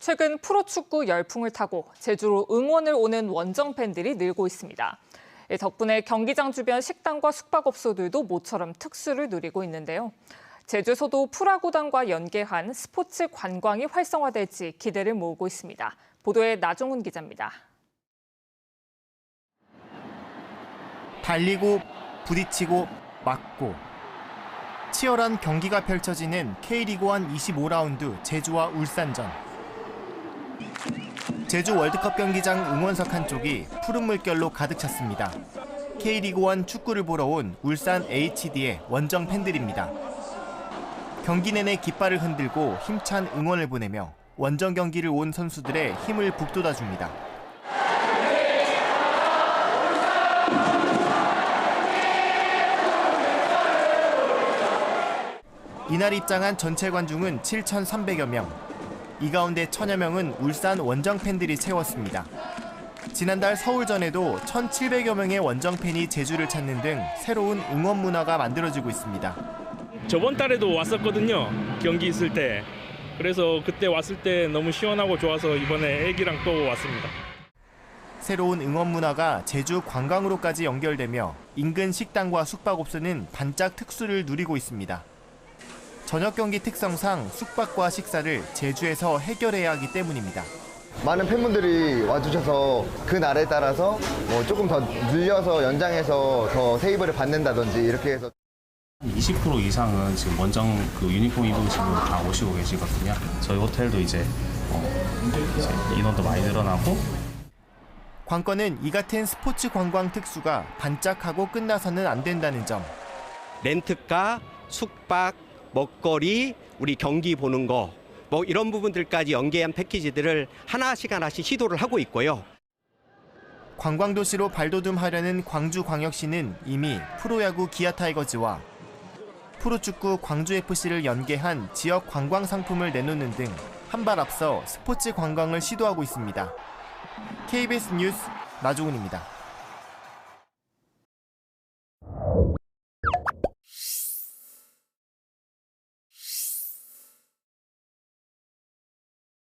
최근 프로축구 열풍을 타고 제주로 응원을 오는 원정 팬들이 늘고 있습니다. 이 덕분에 경기장 주변 식당과 숙박업소들도 모처럼 특수를 누리고 있는데요. 제주소도 프라구단과 연계한 스포츠 관광이 활성화될지 기대를 모으고 있습니다. 보도에 나종훈 기자입니다. 달리고 부딪히고 맞고 치열한 경기가 펼쳐지는 K리그1 25라운드 제주와 울산전. 제주 월드컵 경기장 응원석 한쪽이 푸른 물결로 가득 찼습니다. K리그1 축구를 보러 온 울산 HD의 원정 팬들입니다. 경기 내내 깃발을 흔들고 힘찬 응원을 보내며 원정 경기를 온 선수들의 힘을 북돋아 줍니다. 이날 입장한 전체 관중은 7,300여 명. 이 가운데 천여 명은 울산 원정 팬들이 채웠습니다. 지난달 서울전에도 1,700여 명의 원정 팬이 제주를 찾는 등 새로운 응원 문화가 만들어지고 있습니다. 저번 달에도 왔었거든요. 경기 있을 때. 그래서 그때 왔을 때 너무 시원하고 좋아서 이번에 애기랑 또 왔습니다. 새로운 응원 문화가 제주 관광으로까지 연결되며 인근 식당과 숙박업소는 반짝 특수를 누리고 있습니다. 저녁 경기 특성상 숙박과 식사를 제주에서 해결해야 하기 때문입니다. 많은 팬분들이 와주셔서 그 날에 따라서 뭐 조금 더 늘려서 연장해서 더 세이브를 받는다든지 이렇게 해서 20% 이상은 지금 원정 그 유니폼 입으시고 다 오시고 계시거든요. 저희 호텔도 이제, 어, 이제 인원도 많이 늘어나고 관건은 이 같은 스포츠 관광 특수가 반짝하고 끝나서는 안 된다는 점. 렌트카, 숙박, 먹거리, 우리 경기 보는 거, 뭐 이런 부분들까지 연계한 패키지들을 하나씩 하나씩 시도를 하고 있고요. 관광도시로 발돋움하려는 광주광역시는 이미 프로야구 기아 타이거즈와 프로축구 광주FC를 연계한 지역 관광 상품을 내놓는 등 한 발 앞서 스포츠 관광을 시도하고 있습니다. KBS 뉴스 나종훈입니다.